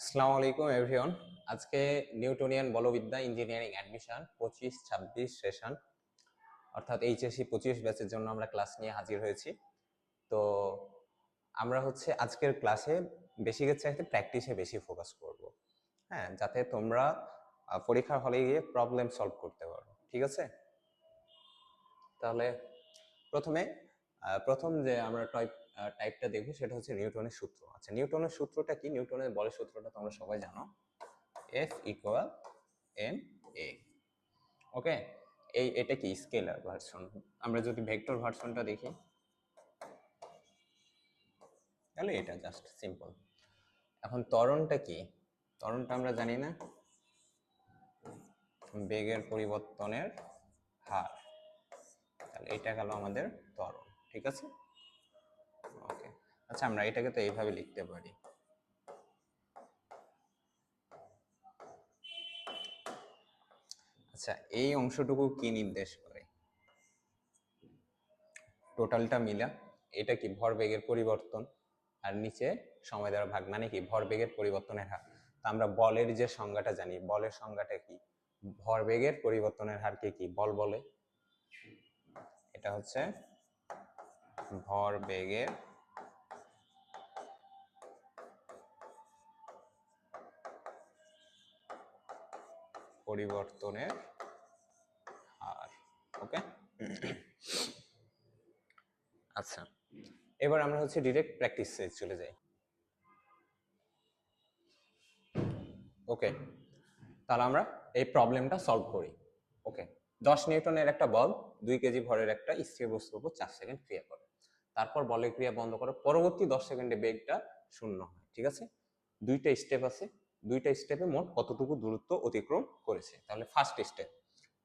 আসসালামু আলাইকুম এভরিওয়ান আজকে নিউটোনিয়ান বলবিদ্যা ইঞ্জিনিয়ারিং অ্যাডমিশন পঁচিশ ছাব্বিশ সেশন অর্থাৎ এইচএসসি পঁচিশ ব্যাচের জন্য আমরা ক্লাস নিয়ে হাজির হয়েছি। তো আমরা হচ্ছে আজকের ক্লাসে বেসিকের চাইতে প্র্যাকটিসে বেশি ফোকাস করব। হ্যাঁ যাতে তোমরা পরীক্ষার হলে গিয়ে প্রবলেম সলভ করতে পারো। ঠিক আছে? তাহলে প্রথমে প্রথম যে আমরা টাইপ টাইপটা দেখব সেটা হচ্ছে নিউটনের সূত্র। আচ্ছা নিউটনের সূত্রটা কি? নিউটনের বলের সূত্রটা তোমরা সবাই জানো। F equal M A okay এই, এটা কি? Scalar version. আমরা যদি ভেক্টর ভার্সনটা দেখি। তাহলে এটা জাস্ট সিম্পল এখন ত্বরণটা কি? ত্বরণটা আমরা জানি না। বেগের পরিবর্তনের হার। তাহলে এটা গেল আমাদের ত্বরণ। ঠিক আছে? ওকে আচ্ছা আমরা এটাকে তো এইভাবে লিখতে পারি। আচ্ছা এই অংশটুকু কি নির্দেশ করে? টোটালটা মিলা, এটা কি ভরবেগের পরিবর্তন? আর নিচে সময় দ্বারা ভাগ মানে কি ভরবেগের পরিবর্তনের হার? তা আমরা বলের যে সংজ্ঞাটা জানি, বলের সংজ্ঞাটা কি? ভরবেগের পরিবর্তনের হারকে কি বল বলে? এটা হচ্ছে ভরবেগের পরিবর্তনের হার ওকে আচ্ছা এবার আমরা হচ্ছে ডিরেক্ট প্র্যাকটিসে চলে যাই। ওকে তাহলে আমরা এই প্রবলেমটা সলভ করি ওকে দশ নিউটনের একটা বল, দুই কেজি ভরের একটা স্থির বস্তুর উপর চার সেকেন্ড ক্রিয়া করে। তারপর বলের ক্রিয়া বন্ধ করে পরবর্তী দশ সেকেন্ডে বেগটা শূন্য হয়, ঠিক আছে? দুইটা স্টেপ আছে, দুইটা স্টেপে মোট কতটুকু দূরত্ব অতিক্রম করেছে? তাহলে ফার্স্ট স্টেপ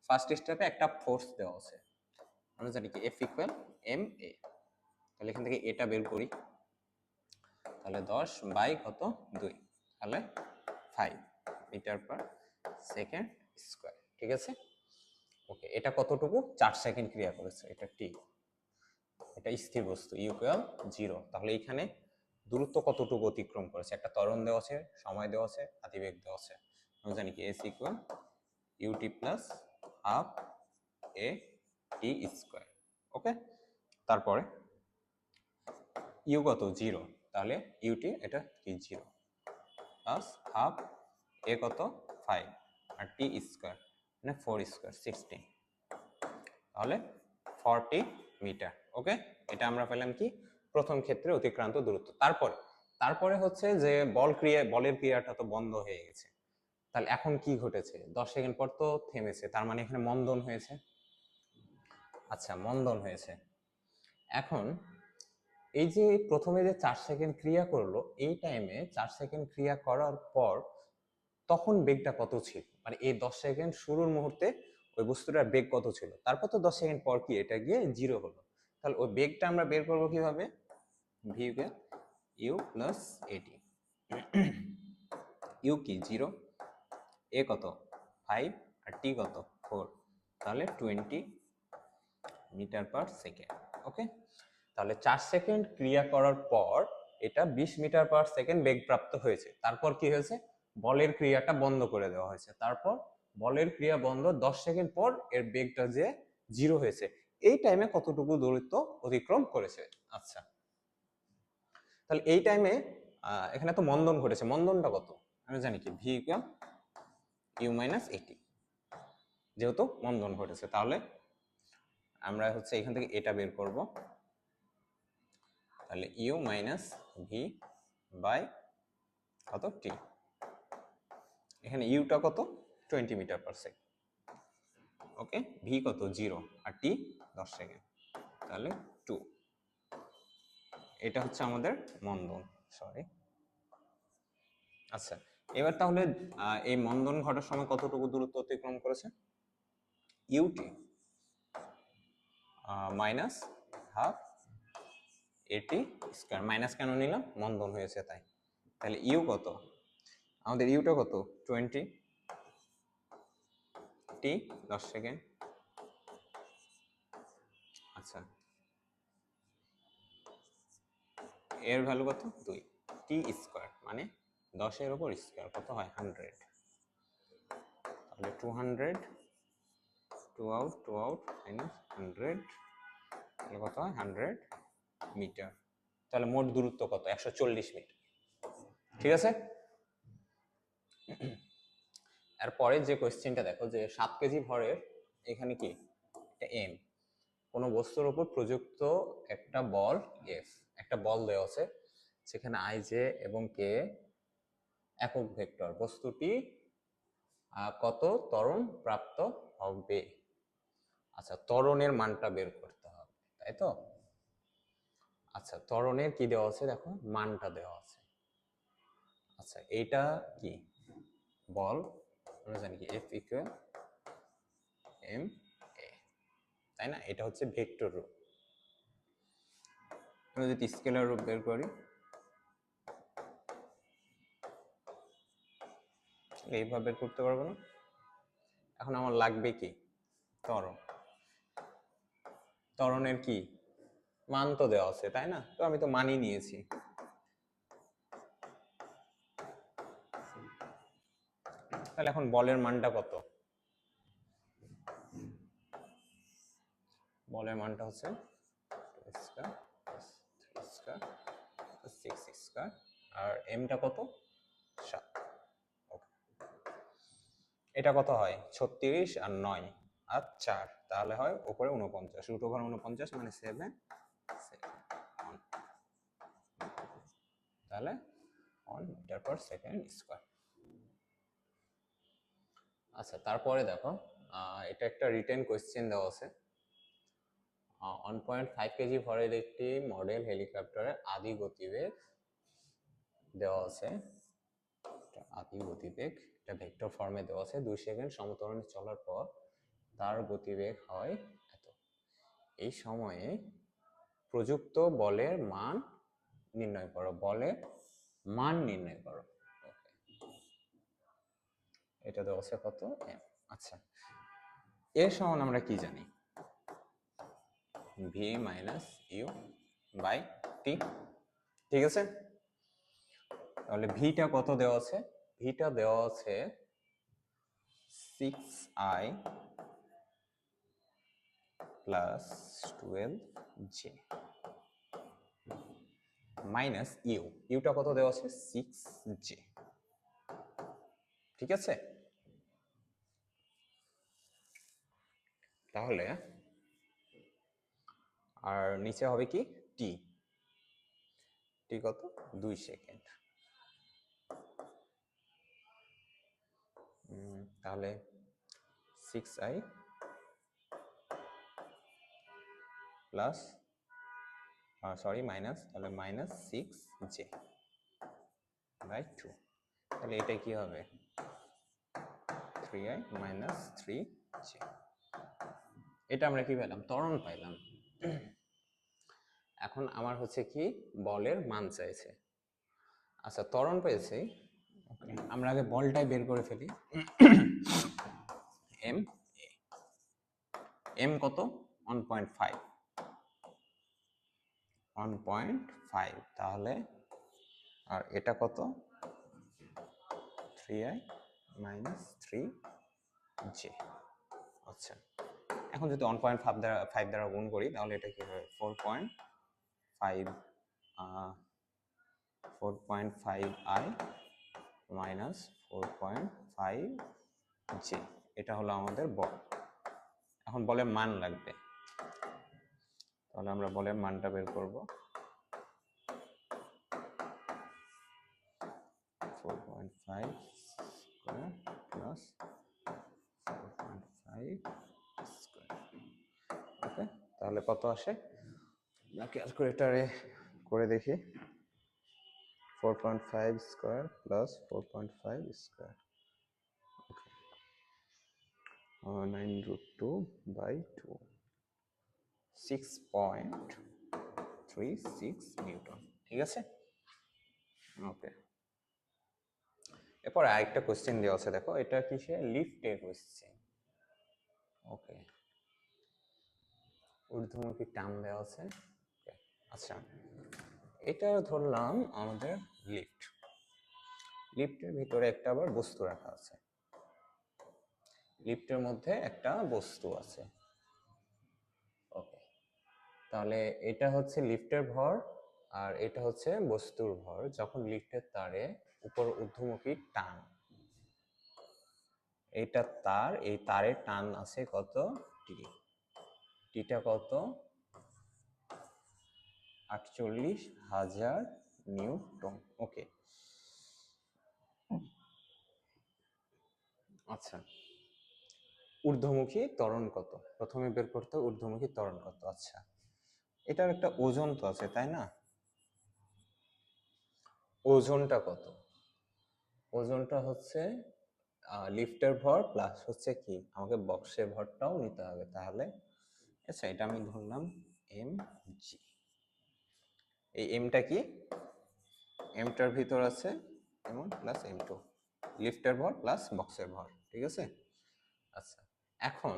ফার্স্ট স্টেপে একটা ফোর্স দেওয়া আছে। আমরা জানি কি এফ ইকুয়াল এম এ তাহলে এখান থেকে এটা বের করি। তাহলে দশ বাই কত? দুই। তাহলে five metre per second square ঠিক আছে? ওকে এটা কতটুকু? চার সেকেন্ড ক্রিয়া করেছে, এটা টি এটা স্থির বস্তু ইকুয়াল জিরো তাহলে এখানে দূরত্ব কতটুকু অতিক্রম করেছে? একটা ত্বরণ দেওয়া আছে, সময় দেওয়া আছে, আতিবেগ দেওয়া আছে। আমরা জানি কি? S equal u t plus half a t square okay তারপরে ইউ কত? জিরো তাহলে ইউটি এটা কি? জিরো প্লাস হাফ এ কত? ফাইভ আর টি স্কোয়ার মানে ফোর স্কোয়ার সিক্সটিন তাহলে ফর্টি মিটার ওকে এটা আমরা পেলাম কি? প্রথম ক্ষেত্রে অতিক্রান্ত দূরত্ব। তারপরে তারপরে হচ্ছে যে বল ক্রিয়া, বলের ক্রিয়াটা তো বন্ধ হয়ে গেছে। তাহলে এখন কি ঘটেছে? দশ সেকেন্ড পর তো থেমেছে। তার মানে এখানে মন্দন হয়েছে। আচ্ছা মন্দন হয়েছে। এখন এই যে প্রথমে যে চার সেকেন্ড ক্রিয়া করল, এই টাইমে চার সেকেন্ড ক্রিয়া করার পর তখন বেগটা কত ছিল? মানে এই দশ সেকেন্ড শুরুর মুহূর্তে ওই বস্তুটার বেগ কত ছিল? তারপর তো দশ সেকেন্ড পর কি? এটা গিয়ে জিরো হলো। তাহলে ওই বেগটা আমরা বের করব কীভাবে? V u plus a t u কি? জিরো এ কত? ফাইভ আর টি কত? ফোর তাহলে twenty meter per second okay তাহলে চার সেকেন্ড ক্রিয়া করার পর এটা বিশ মিটার পার সেকেন্ড বেগ প্রাপ্ত হয়েছে। তারপর কি হয়েছে? বলের ক্রিয়াটা বন্ধ করে দেওয়া হয়েছে। তারপর বলের ক্রিয়া বন্ধ, দশ সেকেন্ড পর এর বেগটা যে জিরো হয়েছে। এই টাইমে কতটুকু দূরত্ব অতিক্রম করেছে? আচ্ছা। তাহলে এই টাইমে এখানে তো মন্দন ঘটেছে। মন্দনটা কত? আমি জানি কি? V equal u minus a t যেহেতু মন্দন ঘটেছে, তাহলে আমরা হচ্ছে এখান থেকে এটা বের করব। তাহলে ইউ মাইনাস ভি বাই কত? টি এখানে ইউটা কত? Twenty meter per second okay v কত? জিরো আর টি দশ সেকেন্ড তাহলে টু এটা হচ্ছে আমাদের মন্দন সরি আচ্ছা এবার তাহলে এই মন্দন ঘটার সময় কতটুকু দূরত্ব অতিক্রম করেছে? U t minus half a t square minus কেন নিলাম? মন্দন হয়েছে তাই। তাহলে ইউ কত? আমাদের ইউটা কত? টোয়েন্টি টি দশ সেকেন্ড। আচ্ছা। এর ভ্যালু কত? দুই। টি স্কোয়ার মানে দশের ওপর স্কোয়ার কত হয়? হান্ড্রেড তাহলে two hundred two out two out minus hundred তাহলে কত হয়? হান্ড্রেড মিটার তাহলে মোট দূরত্ব কত? একশো চল্লিশ মিটার ঠিক আছে? এরপরে যে কোয়েশ্চেনটা দেখো, যে সাত কেজি ভরের, এখানে কি? এটা এম কোনো বস্তুর উপর প্রযুক্ত একটা বল এফ একটা বল দেওয়া আছে, সেখানে আই জে এবং কে একক ভেক্টর। বস্তুটি কত ত্বরণ প্রাপ্ত হবে? আচ্ছা ত্বরণের মানটা বের করতে হবে, তাই তো? আচ্ছা ত্বরণের কি দেওয়া আছে? দেখো, মানটা দেওয়া আছে। আচ্ছা এইটা কি? বল জানি কি এফ ইকুয়াল এম তাই না? এটা হচ্ছে ভেক্টর রূপ আমরা যদি স্কেলার রূপ বের করি এইভাবে বের করতে পারব না। এখন আমার লাগবে কি? ত্বরণ। ত্বরণের কি? মান তো দেওয়া আছে, তাই না? তো আমি তো মানই নিয়েছি। তাহলে এখন বলের মানটা কত? বলের মানটা হচ্ছে সিক্স স্কয়ার আর এমটা কত? সাত. এটা কত হয়? ছত্রিশ আর নয়। আর চার। তাহলে হয় উপরে উনপঞ্চাশ রুট ওভার উনপঞ্চাশ মানে সেভেন তাহলে on meter per second square আচ্ছা তারপরে দেখো এটা একটা রিটেন কোয়েশ্চেন দেওয়া আছে। ওয়ান পয়েন্ট ফাইভ কেজি ভরের একটি মডেল হেলিকপ্টারের আদি গতিবেগ দেওয়া আছে। আদি গতিবেগ, এটা ভেক্টর ফর্মে দেওয়া আছে। দুই সেকেন্ড সমতরণে চলার পর তার গতিবেগ হয় এত। এই সময়ে প্রযুক্ত বলের মান নির্ণয় করো, বলের মান নির্ণয় করো। এটা দেওয়া আছে কত? আচ্ছা। এর সমান আমরা কি জানি? V minus u by t ঠিক আছে? তাহলে ভিটা কত দেওয়া আছে? ভিটা দেওয়া আছে six i plus twelve j minus u Yuta কত দেওয়া আছে? সিক্স জে ঠিক আছে? তাহলে আর নিচে হবে কি? টি টি কত? দুই সেকেন্ড। তাহলে six i plus sorry minus তাহলে minus six j by two তাহলে এটা কি হবে? Three i minus three j এটা আমরা কি পেলাম? ত্বরণ পাইলাম। এখন আমার হচ্ছে কি বলের মান চাইছে। আচ্ছা ত্বরণ পেয়েছি। আমরা আগে বলটাই বের করে ফেলি। এম এম কত? One point five one point five তাহলে আর এটা কত? Three i minus three j আচ্ছা এখন যদি ওয়ান পয়েন্ট ফাইভ দ্বারা ফাইভ দ্বারা গুণ করি তাহলে এটা কি হবে four point five four point five i minus four point five j এটা হলো আমাদের বল। এখন বলের মান লাগবে। তাহলে আমরা বলের মানটা বের করব। Four point five plus four point five okay তাহলে কত আসে? ক্যালকুলেটারে করে দেখি। Four point five square plus four point five square okay. Nine root two by two six point three six newton ঠিক আছে? ওকে। এরপর আরেকটা কোশ্চেন দেওয়া আছে, দেখো, এটা কিসে? লিফটের কোশ্চেন ওকে। ঊর্ধ্বমুখী টার্ম দেওয়া আছে। আচ্ছা এটা ধরলাম আমাদের লিফট লিফটের ভিতরে একটা আবার বস্তু রাখা আছে। লিফটের মধ্যে একটা বস্তু আছে। ওকে তাহলে এটা হচ্ছে লিফটের ভর আর এটা হচ্ছে বস্তুর ভর, যখন লিফটের তারে উপর ঊর্ধ্বমুখী টান। এইটা তার, এই তারের টান আছে কত? টি টিটা কত? আটচল্লিশ হাজার নিউটন ওকে। আচ্ছা। ঊর্ধ্বমুখী ত্বরণ কত? প্রথমে বের করতে ঊর্ধ্বমুখী ত্বরণ কত আচ্ছা। এটার একটা ওজন তো আছে, তাই না? ওজনটা কত? ওজনটা হচ্ছে লিফটের ভর প্লাস হচ্ছে কি? আমাকে বক্সের ভরটাও নিতে হবে তাহলে। আচ্ছা এটা আমি ধরলাম এম জি এই এমটা কি? এমটার ভিতর আছে এমন প্লাস এম টু লিফটের ভর প্লাস বক্সের ভর, ঠিক আছে? আচ্ছা এখন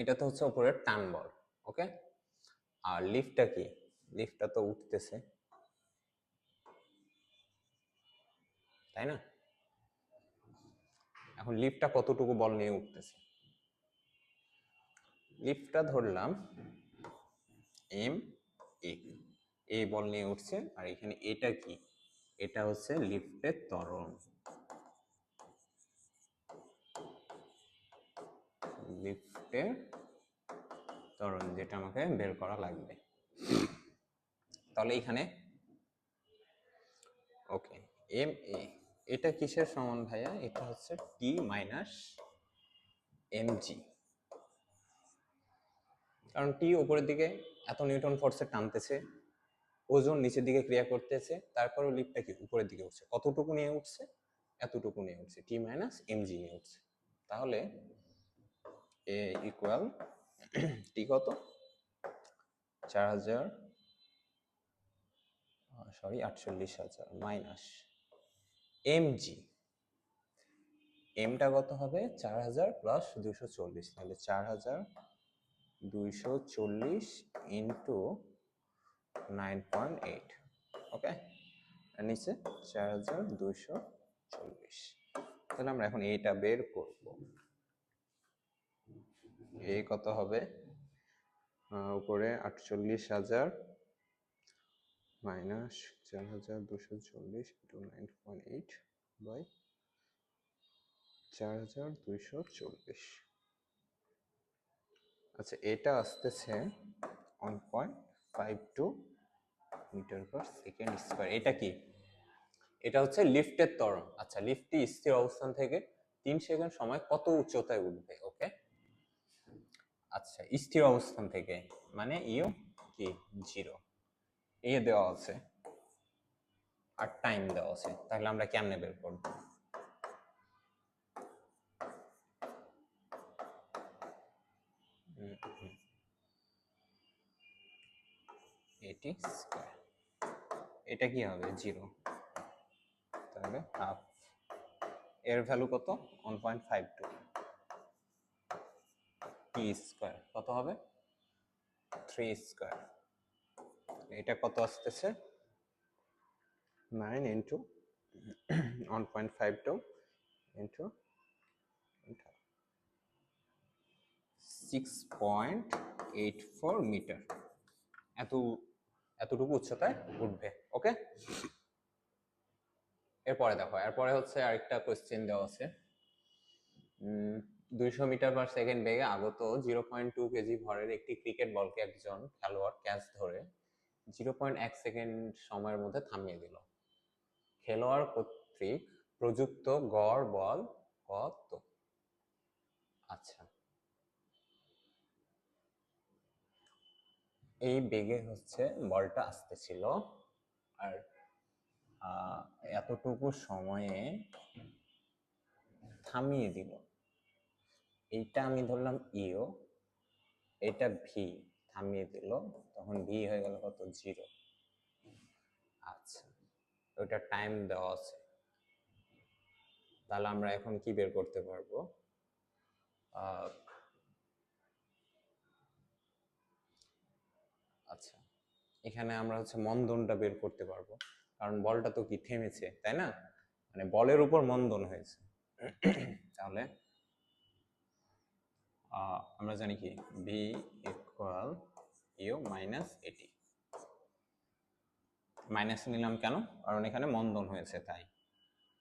এটা তো হচ্ছে উপরের টান বল, ওকে? আর লিফটটা কি? লিফটটা তো উঠতেছে। তাই না? এখন লিফটটা কতটুকু বল নিয়ে উঠতেছে? লিফটটা ধরলাম এম এ এ বল নিয়ে উঠছে। আর এখানে এটা কি? এটা হচ্ছে লিফটের ত্বরণ। লিফটের ত্বরণ যেটা আমাকে বের করা লাগবে। তাহলে এখানে ওকে, এম এ, এটা কিসের সমান ভাইয়া? এটা হচ্ছে টি মাইনাস এম জি। কারণ টি উপরের দিকে এত নিউটন ফোর্সে টানতেছে। ওজন নিচের দিকে ক্রিয়া করতেছে, তারপরেও লিফটটা কি উপরের দিকে উঠছে? কতটুকু নিয়ে উঠছে? এতটুকু নিয়ে উঠছে। টি মাইনাস এম জি নিয়ে উঠছে। তাহলে এ ইকুয়াল টি কত? চার হাজার সরি আটচল্লিশ হাজার মাইনাস এম জি এমটা কত হবে? চার হাজার প্লাস দুশো চল্লিশ। তাহলে চার হাজার দুইশো চল্লিশ into nine point eight, okay? নিচে চার হাজার দুইশো চল্লিশ। তাহলে আমরা এখন এইটা বের করব। এই কত হবে? উপরে আটচল্লিশ হাজার মাইনাস চার হাজার দুশো চল্লিশ into nine point eight by চার হাজার দুইশো চল্লিশ। আচ্ছা এটা আসতেছে one point five two meter per second square এটা কি? এটা হচ্ছে লিফটের ত্বরণ। আচ্ছা লিফটটি স্থির অবস্থান থেকে তিন সেকেন্ড সময় কত উচ্চতায় উঠবে ওকে? আচ্ছা স্থির অবস্থান থেকে মানে ইউ কি? জিরো। এ দেওয়া আছে আর টাইম দেওয়া আছে তাহলে আমরা কেমনে বের করব? হুম, হুম। এটি স্কোয়ার এটা কি হবে? জিরো তাহলে হাফ এর ভ্যালু কত? One point five two t square কত হবে? থ্রি স্কোয়ার এটা কত আসতেছে? Nine into one point five two into six point eight four meter এত, এতটুকু উচ্চতায় উঠবে ওকে এরপরে দেখো, এরপরে হচ্ছে আরেকটা কোশ্চেন দেওয়া আছে। দুইশো মিটার পার সেকেন্ড বেগে আগত জিরো পয়েন্ট টু কেজি ভরের একটি ক্রিকেট বলকে একজন খেলোয়াড় ক্যাচ ধরে জিরো পয়েন্ট এক সেকেন্ড সময়ের মধ্যে থামিয়ে দিল। খেলোয়াড় কর্তৃক প্রযুক্ত গড় বল কত? আচ্ছা। এই বেগে হচ্ছে বলটা আসতেছিল। আর এতটুকু সময়ে থামিয়ে দিল। এইটা আমি ধরলাম ইও, এটা ভি থামিয়ে দিল। তখন ভি হয়ে গেল কত? জিরো। আচ্ছা ওইটা টাইম দেওয়া আছে। তাহলে আমরা এখন কি বের করতে পারব আহ, আচ্ছা এখানে আমরা হচ্ছে মন্দনটা বের করতে পারব। কারণ বলটা তো কি থেমেছে, তাই না? মানে বলের উপর মন্দন হয়েছে। তাহলে আমরা জানি কি? V equal u minus a t minus নিলাম কেন? কারণ এখানে মন্দন হয়েছে, তাই।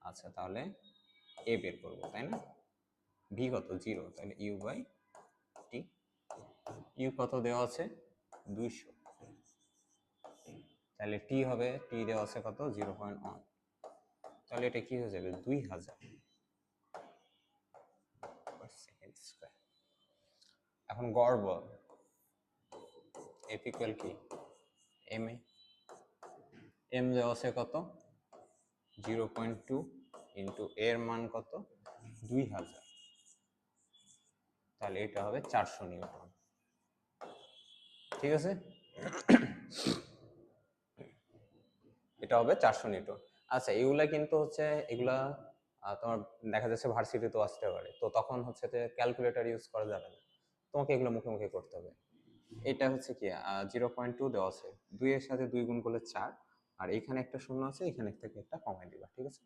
আচ্ছা তাহলে এ বের করব, তাই না? ভি কত? জিরো তাহলে ইউ বাই টি ইউ কত দেওয়া আছে? দুইশো। তাহলে টি হবে টি দেওয়া আছে কত? জিরো পয়েন্ট ওয়ান তাহলে এটা কি হয়ে যাবে? দুই হাজার। এখন গড় বল। এফ ইকুয়াল কি? M a. এম দেওয়া আছে কত? জিরো পয়েন্ট টু ইন্টু এর মান কত? দুই হাজার। তাহলে এটা হবে চারশো নিউটন। ঠিক আছে? এটা হবে চারশো নিউটন। আচ্ছা এগুলা কিন্তু হচ্ছে, এগুলা তোমার দেখা যাচ্ছে ভার্সিটিতেও আসতে পারে। তো তখন হচ্ছে যে ক্যালকুলেটর ইউজ করা যাবে না। তোমাকে এগুলো মুখে মুখে করতে হবে। এটা হচ্ছে কি জিরো পয়েন্ট টু দেওয়া আছে। দুইয়ের সাথে দুই গুণ করলে চার। আর এখানে একটা শূন্য আছে, এখানে থেকে একটা কমাই দিবা, ঠিক আছে?